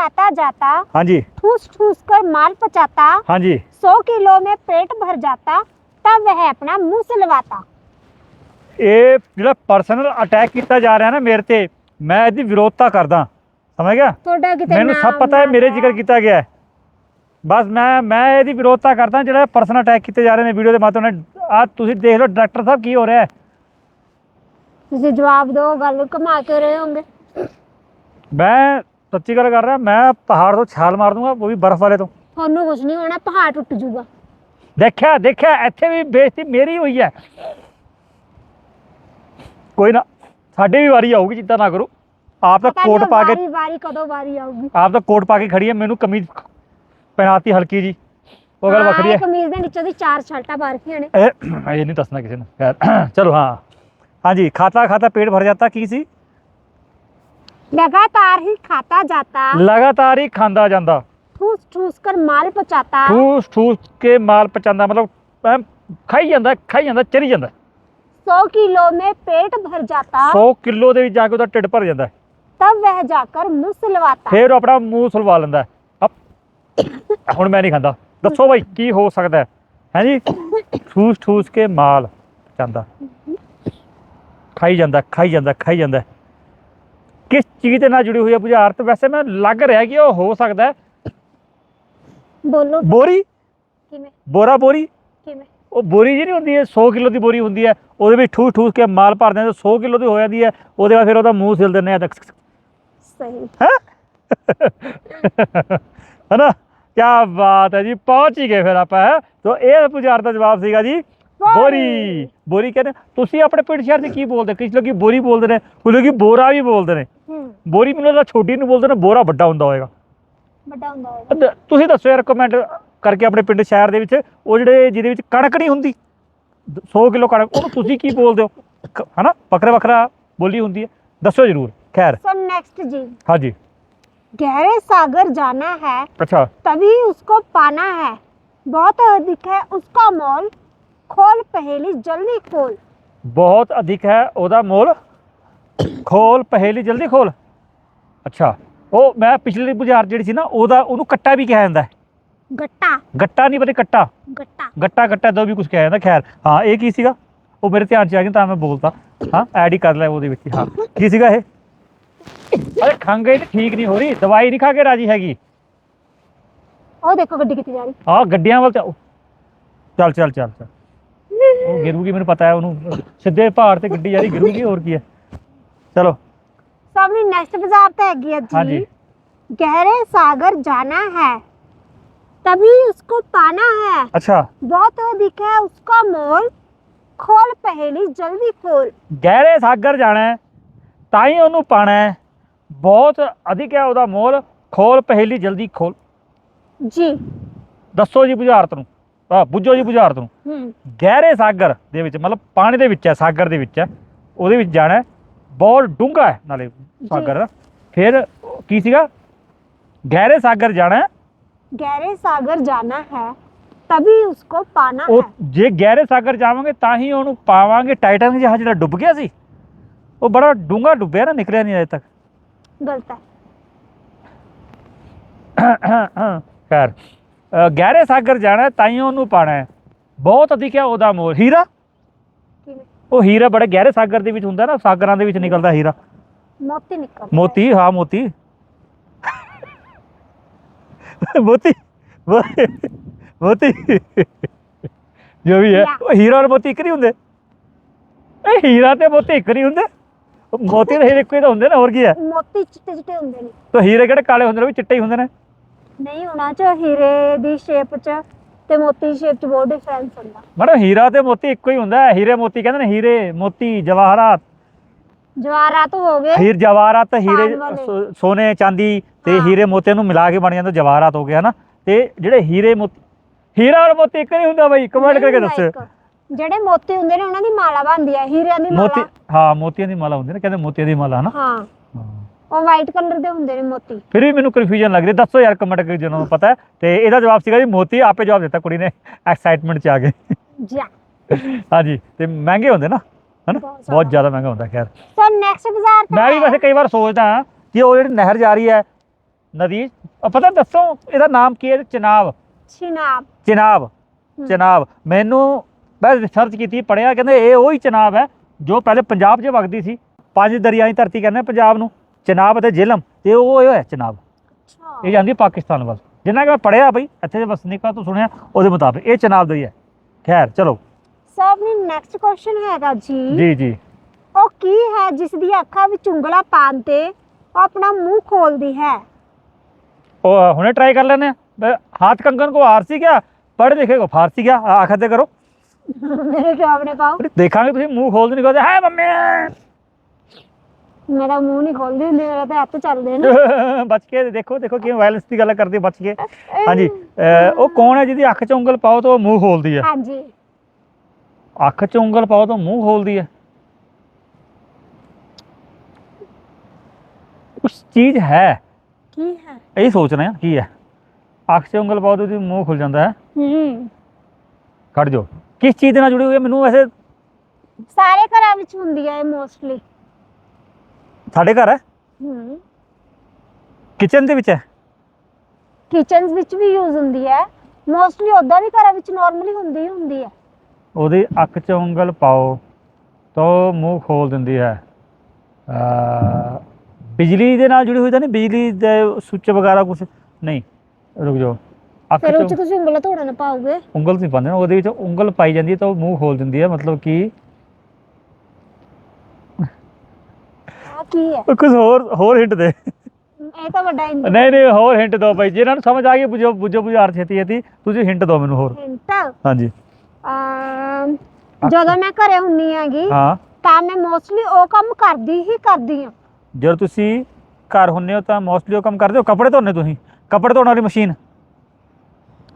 खाता जाता ਹਾਂਜੀ ठूस ठूस कर माल पचाता ਹਾਂਜੀ सौ किलो में पेट भर जाता तब वह अपना मुंह सिलवाता ਇਹ ਜਿਹੜਾ ਪਰਸਨਲ ਅਟੈਕ ਕੀਤਾ ਜਾ ਰਿਹਾ ਨਾ ਮੇਰੇ ਤੇ ਮੈਂ ਇਹਦੀ ਵਿਰੋਧਤਾ ਕਰਦਾ ਸਮਝ ਗਿਆ ਤੁਹਾਡਾ ਕਿਤੇ ਮੈਨੂੰ ਸਭ ਨਾਮ ਪਤਾ ਹੈ ਨਾ ਮੇਰੇ ਜ਼ਿਕਰ ਕੀਤਾ ਗਿਆ ਹੈ ਬਸ ਮੈਂ ਮੈਂ ਇਹਦੀ ਵਿਰੋਧਤਾ ਕਰਦਾ ਜਿਹੜਾ ਪਰਸਨਲ ਅਟੈਕ ਕੀਤੇ ਜਾ ਰਹੇ ਨੇ ਵੀਡੀਓ ਦੇ ਮਾਧਿਅਮ ਨਾਲ ਆ ਤੁਸੀਂ ਦੇਖ ਲਓ ਡਾਕਟਰ ਸਾਹਿਬ ਕੀ ਹੋ ਰਿਹਾ ਹੈ ਤੁਸੀਂ ਜਵਾਬ ਦਿਓ ਗੱਲ ਘੁਮਾ ਕੇ ਰਹੇ ਹੋਗੇ ਮੈਂ ਸੱਚੀ ਗੱਲ ਕਰ ਰਿਹਾ ਮੈਂ ਪਹਾੜ ਤੋਂ ਛਾਲ ਮਾਰ ਦੂੰਗਾ ਉਹ ਵੀ ਬਰਫ਼ ਵਾਲੇ ਤੋਂ। ਤੁਹਾਨੂੰ ਕੁਝ ਨਹੀਂ ਹੋਣਾ ਪਹਾੜ ਟੁੱਟ ਜੂਗਾ ਦੇਖਿਆ ਦੇਖਿਆ ਇੱਥੇ ਵੀ ਬੇਇੱਜ਼ਤੀ ਮੇਰੀ ਹੋਈ ਹੈ। ਕੋਈ ਨਾ ਸਾਡੇ ਵੀ ਵਾਰੀ ਆਊਗੀ ਚਿੰਤਾ ਨਾ ਕਰੋ। ਆਪ ਤਾਂ ਕੋਟ ਪਾ ਕੇ ਵਾਰੀ ਵਾਰੀ ਕਦੋਂ ਵਾਰੀ ਆਊਗੀ। ਆਪ ਤਾਂ ਕੋਟ ਪਾ ਕੇ ਖੜੀ ਹੈ ਮੈਨੂੰ ਕਮੀਜ਼ ਪਹਿਨਾਤੀ ਹਲਕੀ ਜੀ ਉਹ ਗੱਲ ਵੱਖਰੀ ਹੈ। ਕਮੀਜ਼ ਦੇ ਨੀਚੇ ਦੀ ਚਾਰ ਛਲਟਾ ਪਾ ਰੱਖੀਆਂ ਨੇ। ਇਹ ਨਹੀਂ ਦੱਸਣਾ ਕਿਸੇ ਨੂੰ। ਚਲੋ ਹਾਂ। ਹਾਂਜੀ ਖਾਤਾ ਖਾਤਾ ਪੇਟ ਭਰ ਜਾਂਦਾ ਕੀ ਸੀ? लगातार ही खाता जाता ਲਗਾਤਾਰ ਹੀ ਖਾਂਦਾ ਜਾਂਦਾ ठूस ठूस कर माल पचाता ਠੂਸ ਠੂਸ ਕੇ ਮਾਲ ਪਚਾਉਂਦਾ ਮਤਲਬ ਐਂ ਖਾਈ ਜਾਂਦਾ ਖਾਈ ਜਾਂਦਾ ਚਰੀ ਜਾਂਦਾ सौ किलो में पेट भर जाता 100 ਕਿਲੋ ਦੇ ਵਿੱਚ ਜਾ ਕੇ ਉਹਦਾ ਢਿੱਡ ਭਰ ਜਾਂਦਾ ਹੈ। तब वह जाकर मुंह सिलवाता ਫਿਰ ਉਹ ਆਪਣਾ ਮੂੰਹ ਸੁਲਵਾ ਲੈਂਦਾ ਹੈ। ਅਪ, ਹੁਣ ਮੈਂ ਨਹੀਂ ਖਾਂਦਾ ਦੱਸੋ ਭਾਈ ਕੀ ਹੋ ਸਕਦਾ ਹੈ ਹੈਂ ਜੀ ਠੂਸ ਠੂਸ ਕੇ ਮਾਲ ਜਾਂਦਾ ਖਾਈ ਜਾਂਦਾ ਖਾਈ ਜਾਂਦਾ ਖਾਈ ਜਾਂਦਾ ਕਿਸ ਚੀਜ਼ ਦੇ ਨਾਲ ਜੁੜੀ ਹੋਈ ਹੈ ਬੁਝਾਰਤ? ਵੈਸੇ ਮੈਂ ਲੱਗ ਰਿਹਾ ਕਿ ਉਹ ਹੋ ਸਕਦਾ ਹੈ। ਬੋਲੋ। ਬੋਰੀ? ਕਿਵੇਂ? ਬੋਰਾ ਬੋਰੀ? ਕਿਵੇਂ? ਉਹ ਬੋਰੀ ਜਿਹੜੀ ਹੁੰਦੀ ਹੈ 100 ਕਿਲੋ ਦੀ ਬੋਰੀ ਹੁੰਦੀ ਹੈ। ਉਹਦੇ ਵਿੱਚ ਠੂਸ ਠੂਸ ਕੇ ਮਾਲ ਭਰ ਦਿੰਦੇ 100 ਕਿਲੋ ਦੀ ਹੋ ਜਾਂਦੀ ਹੈ। ਉਹਦੇ ਬਾਅਦ ਫਿਰ ਉਹਦਾ ਮੂੰਹ ਸਿਲ ਦਿੰਦੇ ਆ ਤੱਕ ਸਹੀ। ਹੈ? ਹਨਾ? ਕੀ ਬਾਤ ਹੈ ਜੀ ਪਹੁੰਚ ਹੀ ਗਏ ਫਿਰ ਆਪਾਂ ਹੈ? ਸੋ ਇਹ ਪੁਜਾਰ ਦਾ ਜਵਾਬ ਸੀਗਾ ਜੀ ਬੋਰੀ। ਬੋਰੀ। ਕਹਿੰਦੇ ਤੁਸੀਂ ਆਪਣੇ ਪਿੰਡ ਸ਼ਹਿਰ ਦੇ ਕੀ ਬੋਲਦੇ? ਕਿਸ ਲੋਕੀ ਬੋਰੀ ਬੋਲਦੇ ਨੇ? ਕੋਈ ਲੋਕੀ ਬੋਰਾ ਵੀ ਬੋਲਦੇ ਨੇ। ਬੋਰੀ ਮੈਨੂੰ ਲੱਗਦਾ ਛੋਟੀ ਨੂੰ ਬੋਲਦੇ ਨੇ ਬੋਰਾ ਵੱਡਾ ਹੁੰਦਾ ਹੋਏਗਾ बड़ा ਹੁੰਦਾ ਹੋਏਗਾ ਦ- ਤੁਸੀਂ ਦੱਸੋ ਯਾਰ ਕਮੈਂਟ ਕਰਕੇ ਆਪਣੇ ਪਿੰਡ ਸ਼ਹਿਰ ਦੇ ਵਿੱਚ ਉਹ ਜਿਹੜੇ ਜਿਹਦੇ ਵਿੱਚ ਕਣਕ ਨਹੀਂ ਹੁੰਦੀ 100 ਕਿਲੋ ਕਣਕ ਉਹਨੂੰ ਤੁਸੀਂ ਕੀ ਬੋਲਦੇ ਹੋ ਕ- ਹਨਾ ਵੱਖਰਾ ਵੱਖਰਾ ਬੋਲੀ ਹੁੰਦੀ ਹੈ ਦੱਸੋ ਜਰੂਰ ਖੈਰ सो नेक्स्ट जी ਹਾਂਜੀ गहरे सागर जाना है ਅੱਛਾ तभी उसको पाना है बहुत अधिक है उसका मोल खोल पहेली जल्दी खोल ਬਹੁਤ ਅਧਿਕ ਹੈ ਉਹਦਾ ਮੋਲ ਖੋਲ ਪਹਿਲੀ ਜਲਦੀ ਖੋਲ ਅੱਛਾ ਉਹ ਮੈਂ ਪਿਛਲੀ ਬਾਜ਼ਾਰ ਜਿਹੜੀ ਸੀ ਨਾ ਉਹਦਾ ਉਹਨੂੰ ਕੱਟਾ ਵੀ ਕਿਹਾ ਜਾਂਦਾ ਗੱਟਾ। ਗੱਟਾ ਨਹੀਂ ਬਰੇ ਕੱਟਾ। ਗੱਟਾ। ਗੱਟਾ ਗੱਟਾ ਦੋ ਵੀ ਕੁਝ ਕਿਹਾ ਜਾਂਦਾ ਖੈਰ। ਹਾਂ ਇਹ ਕੀ ਸੀਗਾ? ਉਹ ਮੇਰੇ ਧਿਆਨ 'ਚ ਆ ਗਿਆ ਤਾਂ ਮੈਂ ਬੋਲਦਾ ਹਾਂ ਐਡ ਹੀ ਕਰ ਲਿਆ ਉਹਦੇ ਵਿੱਚ ਹਾਂ। ਕੀ ਸੀਗਾ ਇਹ? ਅਰੇ ਖੰਗੇ ਤੇ ਠੀਕ ਨਹੀਂ ਹੋ ਰਹੀ। ਦਵਾਈ ਨਹੀਂ ਖਾ ਕੇ ਰਾਜੀ ਹੈਗੀ। ਉਹ ਦੇਖੋ ਗੱਡੀ ਕਿੱਥੇ ਜਾ ਰਹੀ। ਆ ਗੱਡੀਆਂ ਵੱਲ ਚੱਲ ਚੱਲ ਚੱਲ ਚੱਲ ਚੱਲ। ਉਹ ਗਿਰੂਗੀ ਮੈਨੂੰ ਪਤਾ ਹੈ ਉਹਨੂੰ ਸਿੱਧੇ ਪਹਾੜ ਤੇ ਗੱਡੀ ਜਾ ਰਹੀ ਗਿਰੂਗੀ ਹੋਰ ਕੀ ਹੈ। ਚਲੋ। ਸਾਹਮਣੇ ਨੈਕਸਟ ਬਾਜ਼ਾਰ ਤਾਂ ਹੈਗੀ ਹੈ ਹਾਂਜੀ ਜੀ गहरे सागर जाना है तभी उसको पाना है ਅੱਛਾ बहुत अधिक है उसका मोल खोल पहेली जल्दी खोल ਗਹਿਰੇ ਸਾਗਰ ਜਾਣਾ ਹੈ ਤਾਂ ਹੀ ਉਹਨੂੰ ਪਾਣਾ ਹੈ ਬਹੁਤ ਅਧਿਕ ਹੈ ਉਹਦਾ ਮੋਲ ਖੋਲ ਪਹਿਲੀ ਜਲਦੀ ਖੋਲ जी ਦੱਸੋ ਜੀ ਬੁਝਾਰਤ ਨੂੰ ਆ ਬੁੱਝੋ ਜੀ ਬੁਝਾਰਤ ਨੂੰ हम्म ਗਹਿਰੇ ਸਾਗਰ ਦੇ ਵਿੱਚ ਮਤਲਬ ਪਾਣੀ ਦੇ ਵਿੱਚ ਹੈ ਸਾਗਰ ਦੇ ਵਿੱਚ ਹੈ ਉਹਦੇ ਵਿੱਚ ਜਾਣਾ ਹੈ ਬਹੁਤ ਡੂੰਘਾ ਹੈ ਨਾਲੇ ਸਾਗਰ ਫਿਰ ਕੀ ਸੀਗਾ ਗਹਿਰੇ ਸਾਗਰ ਜਾਣਾ ਹੈ गहरे सागर जाना है तभी उसको पाना ਉਹ है ਜੇ ਗਹਿਰੇ ਸਾਗਰ ਜਾਵਾਂਗੇ ਤਾਂ ਹੀ ਉਹਨੂੰ ਪਾਵਾਂਗੇ ਟਾਈਟਨ ਜਹਾਜ਼ ਜਿਹੜਾ ਡੁੱਬ ਗਿਆ ਸੀ ਉਹ ਬੜਾ ਡੂੰਘਾ ਡੁੱਬਿਆ ਨਾ ਨਿਕਲਿਆ ਨਹੀਂ ਅਜੇ ਤੱਕ गलत है ਖੈਰ ਅ, ਗਹਿਰੇ ਸਾਗਰ ਜਾਣਾ ਹੈ, ਤਾਂ ਹੀ ਉਹਨੂੰ ਪਾਣਾ ਹੈ ਬਹੁਤ ਅਧਿਕ ਹੈ ਉਹਦਾ ਮੋਲ ਹੀਰਾ किमें? ਉਹ ਹੀਰਾ ਬੜਾ ਗਹਿਰੇ ਸਾਗਰ ਦੇ ਵਿੱਚ ਹੁੰਦਾ ਨਾ ਸਾਗਰਾਂ ਦੇ ਵਿੱਚ ਨਿਕਲਦਾ ਹੀਰਾ। ਮੋਤੀ ਨਿਕਲ ਮੋਤੀ ਹਾਂ ਮੋਤੀ। ਮੋਤੀ ਮੋਤੀ ਜੋ ਵੀ ਹੈ ਉਹ ਹੀਰਾ ਔਰ ਮੋਤੀ ਇੱਕ ਨਹੀਂ ਹੁੰਦੇ। ਇਹ ਹੀਰਾ ਤੇ ਮੋਤੀ ਇੱਕ ਨਹੀਂ ਹੁੰਦੇ। ਮੋਤੀ ਤੇ ਹੀਰੇ ਇੱਕੋ ਤਾਂ ਹੁੰਦੇ ਨੇ ਹੋਰ ਕੀ ਹੈ? ਮੋਤੀ ਚਿੱਟੇ ਚਿੱਟੇ ਹੁੰਦੇ ਨੇ। ਤਾਂ ਹੀਰੇ ਕਿਹੜੇ ਕਾਲੇ ਹੁੰਦੇ ਨੇ? ਵੀ ਚਿੱਟੇ ਹੀ ਹੁੰਦੇ ਨੇ? ਨਹੀਂ ਹੋਣਾ ਚ ਦੀ ਸ਼ੇਪ ਚ ਤੇ ਮੋਤੀ ਸ਼ੇਪ ਚ ਬਹੁਤ ਡਿਫਰੈਂਸ ਹੁੰਦਾ ਮੈਡਮ ਹੀਰਾ ਤੇ ਮੋਤੀ ਇੱਕੋ ਹੀ ਹੁੰਦਾ ਹੈ ਹੀਰੇ ਮੋਤੀ ਕਹਿੰਦੇ ਨੇ ਹੀਰੇ ਮੋਤੀ ਜਵਾਹਰਾਤ ਜਵਾਹਰਾਤ ਹੋ ਗਏ ਹੀਰ ਜਵਾਹਰਾਤ ਹੀਰੇ ਪਾਨ ਵਾਲੇ। ਸੋ- ਸੋਨੇ ਚਾਂਦੀ ਤੇ ਹਾਂ। ਹੀਰੇ ਮੋਤੀ ਨੂੰ ਮਿਲਾ ਕੇ ਬਣ ਜਾਂਦਾ ਜਵਾਹਰਾਤ ਹੋ ਗਿਆ ਹਨਾ ਤੇ ਜਿਹੜੇ ਹੀਰੇ ਮੋਤੀ ਹੀਰਾ ਔਰ ਮੋਤੀ ਇੱਕ ਨਹੀਂ ਹੁੰਦਾ ਬਾਈ ਕਮੈਂਟ ਨਹੀਂ ਕਰਕੇ ਹੁੰਦਾ ਦੱਸੋ ਇੱਕ। ਜਿਹੜੇ ਮੋਤੀ ਹੁੰਦੇ ਨੇ ਉਹਨਾਂ ਦੀ ਮਾਲਾ ਬਣਦੀ ਹੈ ਹੀਰਿਆਂ ਦੀ ਮੋਤੀ ਮਾਲਾ ਹਾਂ ਮੋਤੀਆਂ ਦੀ ਮਾਲਾ ਹੁੰਦੀ ਨਾ ਕਹਿੰਦੇ ਮੋਤੀਆਂ ਦੀ ਮਾਲਾ ਹਨਾ ਹਾਂ। ਉਹ ਵਾਈਟ ਕਲਰ ਦੇ ਹੁੰਦੇ ਨੇ ਮੋਤੀ। ਫਿਰ ਵੀ ਮੈਨੂੰ ਕਨਫਿਊਜ਼ਨ ਲੱਗ ਰਹੀ ਦੱਸੋ ਯਾਰ ਕਮੈਂਟ ਕਰਕੇ ਜਿਹਨਾਂ ਨੂੰ ਪਤਾ ਹੈ। ਤੇ ਇਹਦਾ ਜਵਾਬ ਸੀਗਾ ਜੀ ਮੋਤੀ ਆਪੇ ਜਵਾਬ ਦਿੱਤਾ ਕੁੜੀ ਨੇ। ਐਕਸਾਈਟਮੈਂਟ ਚ ਆ ਕੇ ਜਾ। ਹਾਂਜੀ ਤੇ ਮਹਿੰਗੇ ਹੁੰਦੇ ਨਾ ਹਨਾ? ਬਹੁਤ ਬਹੁਤ ਜ਼ਿਆਦਾ ਮਹਿੰਗਾ ਹੁੰਦਾ ਖੈਰ। ਸੋ ਨੈਕਸਟ ਬਾਜ਼ਾਰ ਤਾਂ ਮੈਂ ਵੀ ਵੈਸੇ ਕਈ ਵਾਰ ਸੋਚਦਾ ਹਾਂ ਕਿ ਉਹ ਜਿਹੜੀ ਨਹਿਰ ਜਾ ਰਹੀ ਹੈ ਨਦੀ ਅ, ਪਤਾ ਦੱਸੋ ਇਹਦਾ ਨਾਮ ਕੀ ਹੈ? ਚਨਾਬ। ਛਿਨਾਬ ਚਨਾਬ। ਚਨਾਬ। ਮੈਨੂੰ ਮੈਂ ਰਿਸਰਚ ਕੀਤੀ ਪੜਿਆ ਕਹਿੰਦੇ ਇਹ ਉਹੀ ਚਨਾਬ ਹੈ ਜੋ ਪਹਿਲੇ ਪੰਜਾਬ 'ਚ ਵਗਦੀ ਸੀ। ਪੰਜ ਦਰਿਆਈ ਦੀ ਧਰਤੀ ਕਹਿੰਦੇ ਆ ਪੰਜਾਬ ਨੂੰ। ਚਨਾਬ ਅਤੇ ਜੇਲਮ ਤੇ ਉਹ ਇਹ ਹੈ ਚਨਾਬ ਅੱਛਾ ਇਹ ਜਾਂਦੀ ਹੈ ਪਾਕਿਸਤਾਨ ਵੱਲ ਜਿੰਨਾ ਕਿ ਮੈਂ ਪੜਿਆ ਬਈ ਇੱਥੇ ਦੇ ਵਸਨੀਕਾਂ ਤੋਂ ਸੁਣਿਆ ਉਹਦੇ ਮੁਤਾਬਿਕ ਇਹ ਚਨਾਬ ਦਾ ਹੀ ਹੈ ਖੈਰ ਚਲੋ ਸੋ ਆਪਣੀ ਨੈਕਸਟ ਕੁਐਸਚਨ ਹੈਗਾ ਜੀ ਜੀ ਜੀ ਉਹ ਕੀ ਹੈ ਜਿਸ ਦੀ ਅੱਖਾਂ ਵਿੱਚ ਉਂਗਲਾ ਪਾਣ ਤੇ ਉਹ ਆਪਣਾ ਮੂੰਹ ਖੋਲਦੀ ਹੈ ਉਹ ਹੁਣੇ ट्राई कर लेने हैं। हाथ कंकन को हार सी क्या पढ़े लिखे को फारसी क्या आखा ते करो ਮੇਰੇ ਕਿਉਂ ਆਪਣੇ ਪਾਉ ਦੇਖਾਂਗੇ ਤੁਸੀਂ ਮੂੰਹ ਖੋਲਦੇ ਨਹੀਂ ਕਹਿੰਦੇ ਹੈ ਮੰਮੀ ਮੇਰਾ ਮੂੰਹ ਨਹੀਂ ਖੋਲਦੀ ਹੁੰਦੀ ਮੇਰਾ ਤਾਂ ਹੱਥ ਚੱਲਦੇ ਨੇ। ਬਚ ਕੇ ਦੇਖੋ ਦੇਖੋ ਕਿਵੇਂ ਵਾਇਲੈਂਸ ਦੀ ਗੱਲ ਕਰਦੇ ਬਚ ਕੇ ਹਾਂਜੀ ਅਹ ਉਹ ਕੌਣ ਹੈ ਜਿਹਦੀ ਅੱਖ 'ਚ ਉਂਗਲ ਪਾਓ ਤਾਂ ਉਹ ਮੂੰਹ ਖੋਲਦੀ ਹੈ? ਹਾਂਜੀ। ਅੱਖ 'ਚ ਉਂਗਲ ਪਾਓ ਤਾਂ ਮੂੰਹ ਖੋਲਦੀ ਹੈ। ਕੁਛ ਚੀਜ਼ ਹੈ। ਕੀ ਹੈ? ਇਹ ਸੋਚ ਰਹੇ ਹਾਂ ਕੀ ਹੈ? ਅੱਖ 'ਚ ਉਂਗਲ ਪਾਓ ਤਾਂ ਉਹਦੀ ਮੂੰਹ ਖੁੱਲ ਜਾਂਦਾ ਹੈ। ਹੂੰ। ਕੱਢ ਜਾਓ। ਕਿਸ ਚੀਜ਼ ਦੇ ਨਾਲ ਜੁੜੀ ਹੋਈ ਹੈ? ਮੈਨੂੰ ਵੈਸੇ ਸਾਰੇ ਘਰਾਂ ਵਿੱਚ ਹੁੰਦੀ ਹੈ ਮੋਸਟਲੀ ਸਾਡੇ ਘਰ ਹੈ? ਹੂੰ। ਕਿਚਨ ਦੇ ਵਿੱਚ ਹੈ? ਕਿਚਨਸ ਵਿੱਚ ਵੀ ਯੂਜ਼ ਹੁੰਦੀ ਹੈ। ਮੋਸਟਲੀ ਉਦਾਂ ਵੀ ਘਰਾਂ ਵਿੱਚ ਨਾਰਮਲੀ ਹੁੰਦੀ ਹੀ ਹੁੰਦੀ ਹੈ। ਉਹਦੀ ਅੱਖ 'ਚ ਉਂਗਲ ਪਾਓ ਤਾਂ ਉਹ ਮੂੰਹ ਖੋਲ ਦਿੰਦੀ ਹੈ। ਅਹ ਬਿਜਲੀ ਦੇ ਨਾਲ ਜੁੜੀ ਹੋਈ ਤਾਂ ਨਹੀਂ? ਬਿਜਲੀ ਦੇ ਸੁੱਚ ਵਗੈਰਾ ਕੁਝ ਨਹੀਂ। ਰੁਕ ਜਾਓ। ਅੱਖ ਫਿਰ ਉਹ 'ਚ 'ਚ ਤੁਸੀਂ ਉਂਗਲਾਂ ਧੋਣਾ ਨਾ ਪਾਓਗੇ। ਉਂਗਲ ਨਹੀਂ ਪਾਉਂਦੇ ਨਾ ਉਹਦੇ ਵਿੱਚ ਉਂਗਲ ਪਾਈ ਜਾਂਦੀ ਹੈ ਤਾਂ ਉਹ ਮੂੰਹ ਖੋਲ ਦਿੰਦੀ ਹੈ। ਮਤਲਬ ਕਿ ਆ ਕੀ ਹੈ? ਕੁਝ ਹੋਰ ਹੋਰ ਹਿੰਟ ਦੇ। ਇਹ ਤਾਂ ਵੱਡਾ ਹਿੰਟ ਨਹੀਂ ਨਹੀਂ ਹੋਰ ਹਿੰਟ ਦਿਓ ਭਾਈ ਜਿਹਨਾਂ ਨੂੰ ਸਮਝ ਆ ਗਈ ਬੁਝੋ ਬੁਝੋ ਬੁਝਾਰ ਛੇਤੀ ਛੇਤੀ। ਤੁਸੀਂ ਹਿੰਟ ਦਿਓ ਮੈਨੂੰ ਹੋਰ। ਹਿੰਟ ਹਾਂਜੀ। ਜਦੋਂ ਮੈਂ ਘਰੇ ਹੁੰਨੀ ਹੈਗੀ ਹਾਂ। ਤਾਂ ਮੈਂ ਮੋਸਟਲੀ ਉਹ ਕੰਮ ਕਰਦੀ ਹੀ ਕਰਦੀ ਹਾਂ। ਜਦੋਂ ਤੁਸੀਂ ਘਰ ਹੁੰਨੇ ਹੋ ਤਾਂ ਮੋਸਟਲੀ ਉਹ ਕੰਮ ਕਰਦੇ ਹੋ? ਕੱਪੜੇ ਧੋਣੇ ਤੁਸੀਂ? ਕੱਪੜੇ ਧੋਣ ਵਾਲੀ ਮਸ਼ੀਨ?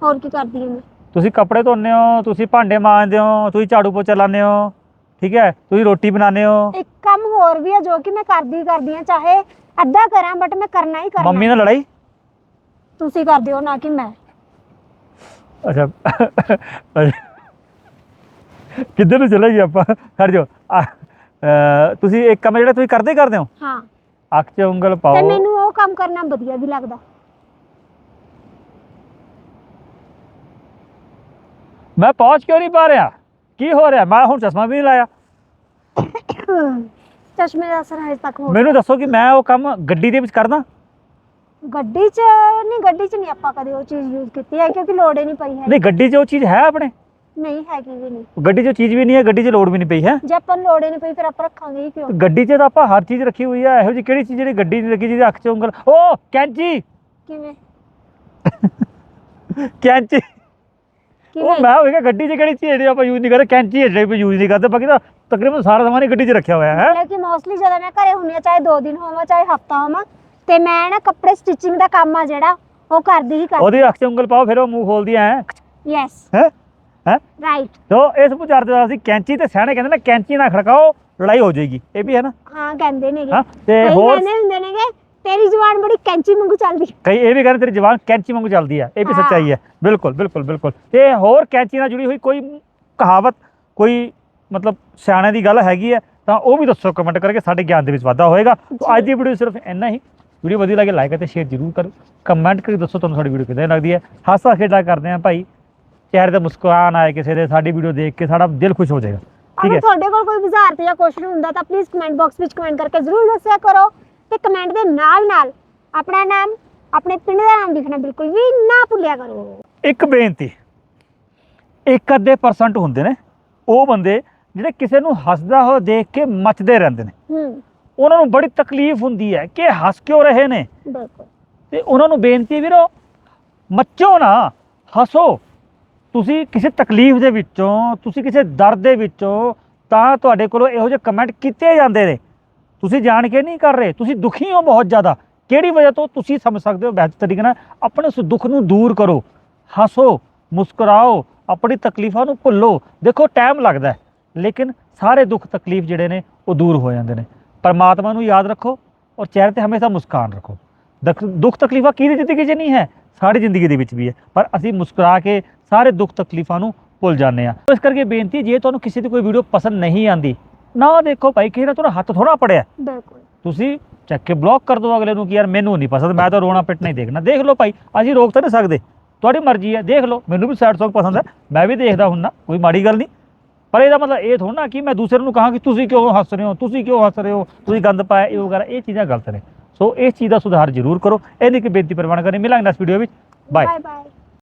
ਹੋਰ ਕੀ ਕਰਦੀ ਹਾਂ ਮੈਂ? ਤੁਸੀਂ ਕੱਪੜੇ ਧੋਨੇ ਹੋ ਤੁਸੀਂ ਭਾਂਡੇ ਮਾਂਜਦੇ ਹੋ ਤੁਸੀਂ ਝਾੜੂ ਪੋਚਾ ਲਾਉਂਦੇ ਹੋ ਠੀਕ ਹੈ? ਤੁਸੀਂ ਰੋਟੀ ਬਣਾਉਂਦੇ ਹੋ? ਇੱਕ ਹੋਰ ਵੀ ਹੈ ਜੋ ਕਿ ਮੈਂ ਕਰਦੀ ਕਰਦੀ ਹਾਂ ਚਾਹੇ ਅੱਧਾ ਕਰਾਂ ਬਟ ਮੈਂ ਕਰਨਾ ਹੀ ਕਰਨਾ। ਮੰਮੀ ਨਾਲ ਲੜਾਈ? ਤੁਸੀਂ ਕਰਦੇ ਹੋ ਨਾ ਕਿ ਮੈਂ। ਅੱਛਾ। ਕਿੱਧਰ ਨੂੰ ਚਲੇ ਗਏ ਆਪਾਂ? ਖੜ ਜਾਓ। ਆ, ਅਹ, ਤੁਸੀਂ ਇੱਕ ਕੰਮ ਜਿਹੜਾ ਤੁਸੀਂ ਕਰਦੇ ਹੀ ਕਰਦੇ ਹੋ? ਹਾਂ। ਅੱਖ 'ਚ ਉਂਗਲ ਤੇ ਪਾਓ। ਮੈਨੂੰ ਉਹ ਕੰਮ ਕਰਨਾ ਵਧੀਆ ਵੀ ਲੱਗਦਾ। ਮੈਂ ਪਹੁੰਚ ਕਿਉਂ ਨਹੀਂ ਪਾ ਰਿਹਾ? ਕੀ ਹੋ ਰਿਹਾ? ਮੈਂ ਹੁਣ ਚਸ਼ਮਾ ਵੀ ਨਹੀਂ ਲਾਇਆ। ਚਸ਼ਮੇ ਦਾ ਅਸਰ ਹਜੇ ਤੱਕ ਹੋ ਮੈਨੂੰ ਦੱਸੋ ਕਿ ਮੈਂ ਉਹ ਕੰਮ ਗੱਡੀ ਦੇ ਵਿੱਚ ਕਰਦਾ? ਗੱਡੀ 'ਚ ਨਹੀਂ ਗੱਡੀ 'ਚ ਨਹੀਂ ਆਪਾਂ ਕਦੇ ਉਹ ਚੀਜ਼ ਯੂਜ਼ ਕੀਤੀ ਹੈ ਕਿਉਂਕਿ ਲੋੜ ਹੀ ਨਹੀਂ ਪਈ ਹੈ ਨਹੀਂ ਗੱਡੀ 'ਚ ਉਹ ਚੀਜ਼ ਹੈ ਆਪਣੇ? ਨਹੀਂ ਹੈਗੀ ਵੀ ਨਹੀਂ। ਗੱਡੀ 'ਚ ਉਹ ਚੀਜ਼ ਵੀ ਨਹੀਂ ਹੈ ਗੱਡੀ 'ਚ ਲੋਡ ਵੀ ਨਹੀਂ ਪਈ ਹੈ? ਜੇ ਆਪਾਂ ਨੂੰ ਲੋੜ ਹੀ ਨਹੀਂ ਪਈ ਫਿਰ ਆਪਾਂ ਰੱਖਾਂਗੇ ਹੀ ਕਿਉਂ? ਗੱਡੀ 'ਚ ਤਾਂ ਆਪਾਂ ਹਰ ਚੀਜ਼ ਰੱਖੀ ਹੋਈ ਹੈ ਇਹੋ ਜਿਹੀ ਕਿਹੜੀ ਚੀਜ਼ ਜਿਹੜੀ ਗੱਡੀ 'ਚ ਲੱਗੀ ਜਿਹਦੀ ਅੱਖ 'ਚ ਉਂਗਲ? ਓ ਕੈਂਚੀ! ਕਿਵੇਂ? ਕੈਂਚੀ! ਉਹ ਕਿਵੇਂ ਮੈਂ ਹੋਵੇਗਾ ਗੱਡੀ 'ਚ ਕਿਹੜੀ ਚੀਜ਼ ਜਿਹੜੀ ਆਪਾਂ ਯੂਜ਼ ਨਹੀਂ ਕਰਦੇ ਕੈਂਚੀ ਹੈ ਜਿਹੜੀ ਯੂਜ਼ ਨਹੀਂ ਕਰਦੇ ਬਾਕੀ ਤਾਂ ਤਕਰੀਬਨ ਸਾਰਾ ਸਮਾਨ ਹੀ ਗੱਡੀ 'ਚ ਰੱਖਿਆ ਹੋਇਆ ਹੈ। ਮਤਲਬ ਕਿ ਮੋਸਟਲੀ ਜਦੋਂ ਮੈਂ ਘਰੇ ਹੁੰਨੀ ਆ ਚਾਹੇ 2 ਦਿਨ ਹੋਵਾਂ ਚਾਹੇ ਹਫਤਾ ਹੋਵਾਂ ਤੇ ਮੈਂ ਨਾ ਕੱਪੜੇ ਸਟਿਚਿੰਗ ਦਾ ਕੰਮ ਆ ਜਿਹੜਾ ਉਹ ਕਰਦੀ ਹੀ ਕਰਦੀ। ਉਹਦੀ ਅੱਖ 'ਚ ਉਂਗਲ ਪਾਓ ਫਿਰ ਉਹ ਮੂੰਹ ਖੋਲਦੀ ਹੈ ਯੈਸ ਹੈ? ਹੈ? ਰਾਈਟ ਤੋ ਇਸ ਪੁਚਾਰ ਦੇ ਅਸੀਂ ਕੈਂਚੀ ਤੇ ਸਿਆਣੇ ਕਹਿੰਦੇ ਨੇ ਕੈਂਚੀ ਨਾ ਖੜਕਾਓ ਲੜਾਈ ਹੋ ਜਾਏਗੀ। ਇਹ ਵੀ ਹੈ ਨਾ? ਹਾਂ ਕਹਿੰਦੇ ਨੇਗੇ। ਹਾਂ ਤੇ ਕਈ ਹੋਰ? ਕਹਿੰਦੇ ਹੁੰਦੇ ਨੇਗੇ ਤੇਰੀ ਜ਼ੁਬਾਨ ਬੜੀ ਕੈਂਚੀ ਵਾਂਗੂ ਚੱਲਦੀ। ਕਈ ਇਹ ਵੀ ਕਹਿੰਦੇ ਤੇਰੀ ਜ਼ਬਾਨ ਕੈਂਚੀ ਵਾਂਗੂ ਚੱਲਦੀ ਹੈ। ਇਹ ਵੀ ਹਾਂ। ਸੱਚਾਈ ਹੈ। ਬਿਲਕੁਲ ਬਿਲਕੁਲ ਬਿਲਕੁਲ। ਤੇ ਹੋਰ ਕੈਂਚੀ ਨਾਲ ਜੁੜੀ ਹੋਈ ਕੋਈ ਕਹਾਵਤ ਕੋਈ ਮਤਲਬ ਸਿਆਣੇ ਦੀ ਗੱਲ ਹੈਗੀ ਹੈ ਤਾਂ ਉਹ ਵੀ ਦੱਸੋ ਕਮੈਂਟ ਕਰਕੇ ਸਾਡੇ ਗਿਆਨ ਦੇ ਵਿੱਚ ਵਾਧਾ ਹੋਏਗਾ। ਤਾਂ ਅੱਜ ਦੀ ਵੀਡੀਓ ਸਿਰਫ ਇੰਨਾ ਹੀ। ਵੀਡੀਓ ਵਧੀਆ ਲੱਗੇ ਲਾਈਕ ਅਤੇ ਸ਼ੇਅਰ ਜ਼ਰੂਰ ਕਰੋ। ਕਮੈਂਟ ਕਰਕੇ ਦੱਸੋ ਤੁਹਾਨੂੰ ਸਾਡੀ ਵੀਡੀਓ ਕਿਦਾਂ ਲੱਗਦੀ ਹੈ। ਹਾਸਾ ਖੇਡਾ ਕਰਦੇ ਹਾਂ ਭਾਈ। ਚਿਹਰੇ ਤੇ ਮੁਸਕਰਾਨ ਆਏ ਕਿਸੇ ਦੇ ਸਾਡੀ ਵੀਡੀਓ ਦੇਖ ਕੇ ਸਾਡਾ ਦਿਲ ਖੁਸ਼ ਹੋ ਜਾਏਗਾ। ਠੀਕ ਹੈ। ਤੁਹਾਡੇ ਕੋਲ ਕੋਈ ਵਿਚਾਰ ਤੇ ਜਾਂ ਕੁਐਸਚਨ ਹੁੰਦਾ ਤਾਂ ਪਲੀਜ਼ ਕਮੈਂਟ ਬਾਕਸ ਵਿੱਚ ਕਮੈਂਟ ਕਰਕੇ ਜ਼ਰੂਰ ਦੱਸਿਆ ਕਰੋ। ਤੇ ਕਮੈਂਟ ਦੇ ਨਾਲ ਨਾਲ ਆਪਣਾ ਨਾਮ ਆਪਣੇ ਪਿੰਡ ਦਾ ਨਾਮ ਲਿਖਣਾ ਬਿਲਕੁਲ ਵੀ ਨਾ ਭੁੱਲਿਆ ਕਰੋ। ਇੱਕ ਬੇਨਤੀ। ਇੱਕ ਅੱਧੇ ਪਰਸੈਂਟ ਹੁੰਦੇ ਨੇ ਉਹ ਬੰਦੇ ਜਿਹੜੇ ਕਿਸੇ ਨੂੰ ਹੱਸਦਾ ਹੋ ਦੇਖ ਕੇ ਮੱਚਦੇ ਰਹਿੰਦੇ ਨੇ। ਹੂੰ। ਉਹਨਾਂ ਨੂੰ ਬੜੀ ਤਕਲੀਫ ਹੁੰਦੀ ਹੈ ਕਿ ਹੱਸ ਕਿਉਂ ਰਹੇ ਨੇ। ਬਿਲਕੁਲ। ਤੇ ਉਹਨਾਂ ਨੂੰ ਬੇਨਤੀ ਵੀਰੋ ਮੱਚੋ ਨਾ ਹੱਸੋ। ਤੁਸੀਂ ਕਿਸੇ ਤਕਲੀਫ ਦੇ ਵਿੱਚੋਂ ਤੁਸੀਂ ਕਿਸੇ ਦਰਦ ਦੇ ਵਿੱਚੋਂ ਤਾਂ ਤੁਹਾਡੇ ਕੋਲੋਂ ਇਹੋ ਜਿਹੇ ਕਮੈਂਟ ਕੀਤੇ ਜਾਂਦੇ ਨੇ। ਤੁਸੀਂ ਜਾਣ ਕੇ ਨਹੀਂ ਕਰ ਰਹੇ ਤੁਸੀਂ ਦੁਖੀ ਹੋ ਬਹੁਤ ਜ਼ਿਆਦਾ। ਕਿਹੜੀ ਵਜ੍ਹਾ ਤੋਂ ਤੁਸੀਂ ਸਮਝ ਸਕਦੇ ਹੋ ਬਿਹਤਰ ਤਰੀਕੇ ਨਾਲ? ਆਪਣੇ ਉਸ ਦੁੱਖ ਨੂੰ ਦੂਰ ਕਰੋ। ਹੱਸੋ ਮੁਸਕਰਾਓ ਆਪਣੀ ਤਕਲੀਫਾਂ ਨੂੰ ਭੁੱਲੋ। ਦੇਖੋ ਟਾਈਮ ਲੱਗਦਾ ਹੈ। ਲੇਕਿਨ ਸਾਰੇ ਦੁੱਖ ਤਕਲੀਫ ਜਿਹੜੇ ਨੇ ਉਹ ਦੂਰ ਹੋ ਜਾਂਦੇ ਨੇ। ਪਰਮਾਤਮਾ ਨੂੰ ਯਾਦ ਰੱਖੋ ਔਰ ਚਿਹਰੇ ਤੇ ਹਮੇਸ਼ਾ ਮੁਸਕਾਨ ਰੱਖੋ। ਦੁੱਖ ਤਕਲੀਫਾਂ ਕਿਹਦੀ ਜ਼ਿੰਦਗੀ 'ਚ ਨਹੀਂ ਹੈ? ਸਾਡੀ ਜ਼ਿੰਦਗੀ ਦੇ ਵਿੱਚ ਵੀ ਹੈ। ਪਰ ਅਸੀਂ ਮੁਸਕਰਾ ਕੇ ਸਾਰੇ ਦੁੱਖ ਤਕਲੀਫਾਂ ਨੂੰ ਭੁੱਲ ਜਾਂਦੇ ਆ ਇਸ ਕਰਕੇ ਬੇਨਤੀ ਜੇ ਤੁਹਾਨੂੰ ਕਿਸੇ ਦੀ ਕੋਈ ਵੀਡੀਓ ਪਸੰਦ ਨਹੀਂ ਆਂਦੀ ਨਾ ਦੇਖੋ ਭਾਈ ਦਾ ਤੁਹਾਡਾ ਹੱਥ ਥੋੜਾ ਪੜਿਆ ਬਿਲਕੁਲ। ਤੁਸੀਂ ਚੱਕ ਕੇ ਬਲੌਕ ਕਰ ਦਿਓ ਅਗਲੇ ਨੂੰ ਕਿ ਯਾਰ ਮੈਨੂੰ ਨਹੀਂ ਪਸੰਦ ਮੈਂ ਤਾਂ ਰੋਣਾ ਪਿੱਟਣਾ ਹੀ ਦੇਖਣਾ। ਦੇਖ ਲਓ ਭਾਈ ਅਸੀਂ ਰੋਕ ਤਾਂ ਨਹੀਂ ਸਕਦੇ। ਤੁਹਾਡੀ ਮਰਜ਼ੀ ਹੈ ਦੇਖ ਲਓ। ਮੈਨੂੰ ਵੀ ਸੈਡ Song ਪਸੰਦ ਹੈ ਮੈਂ ਵੀ ਦੇਖਦਾ ਹੁੰਨਾ ਕੋਈ ਮਾੜੀ ਗੱਲ ਨਹੀਂ। ਪਰ ਇਹਦਾ ਮਤਲਬ ਇਹ ਥੋੜਾ ਨਾ ਕਿ ਮੈਂ ਦੂਸਰੇ ਨੂੰ ਕਹਾਂ ਕਿ ਤੁਸੀਂ ਕਿਉਂ ਹੱਸ ਰਹੇ ਹੋ, ਤੁਸੀਂ ਕਿਉਂ ਹੱਸ ਰਹੇ ਹੋ, ਤੁਸੀਂ ਗੰਦ ਪਾਇਆ, ਇਹ ਵਗੈਰਾ, ਇਹ ਚੀਜ਼ਾਂ ਗਲਤ ਨੇ। ਸੋ ਇਸ ਚੀਜ਼ ਦਾ ਸੁਧਾਰ ਜ਼ਰੂਰ ਕਰੋ। ਇਹਨੀ ਕਿ ਬੇਨਤੀ ਪ੍ਰਵਾਨ ਕਰਨੀ। ਮਿਲਾਂਗੇ ਨੈਕਸਟ ਵੀਡੀਓ ਵਿੱਚ। Bye bye